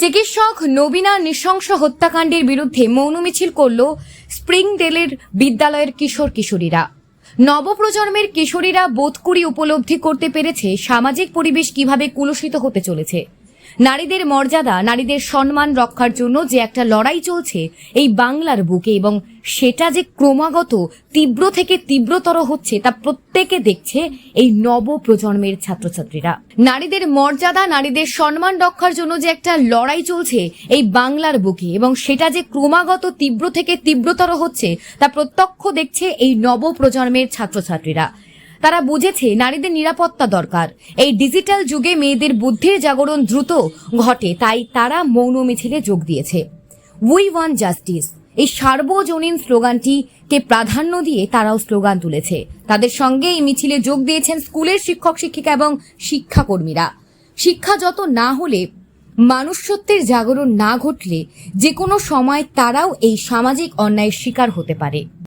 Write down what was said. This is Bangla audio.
চিকিৎসক নবীনা নৃশংস হত্যাকাণ্ডের বিরুদ্ধে মৌন মিছিল করল স্প্রিংডেলের বিদ্যালয়ের কিশোর কিশোরীরা। নবপ্রজন্মের কিশোরীরা বোধকুড়ি উপলব্ধি করতে পেরেছে সামাজিক পরিবেশ কীভাবে কুলুষিত হতে চলেছে। নারীদের মর্যাদা, নারীদের সম্মান রক্ষার জন্য যে একটা লড়াই চলছে এই বাংলার বুকে এবং সেটা যে ক্রমাগত তীব্র থেকে তীব্রতর হচ্ছে তা প্রত্যেকে দেখছে এই নব প্রজন্মের ছাত্রছাত্রীরা। নারীদের মর্যাদা, নারীদের সম্মান রক্ষার জন্য যে একটা লড়াই চলছে এই বাংলার বুকে এবং সেটা যে ক্রমাগত তীব্র থেকে তীব্রতর হচ্ছে তা প্রত্যক্ষ দেখছে এই নব প্রজন্মের ছাত্রছাত্রীরা। তারা বুঝেছে নারীদের নিরাপত্তা দরকার। এই ডিজিটাল যুগে মেয়েদের বুদ্ধির জাগরণ দ্রুত ঘটে, তাই তারা মৌন মিছিলে যোগ দিয়েছে। উই ওয়ান জাস্টিস এই সার্বজনীন স্লোগানটিকে প্রাধান্য দিয়ে তারাও স্লোগান তুলেছে। তাদের সঙ্গে এই মিছিলে যোগ দিয়েছেন স্কুলের শিক্ষক, শিক্ষিকা এবং শিক্ষাকর্মীরা। শিক্ষা যত না হলে মানুষ্যত্বের জাগরণ না ঘটলে যে কোনো সময় তারাও এই সামাজিক অন্যায়ের শিকার হতে পারে।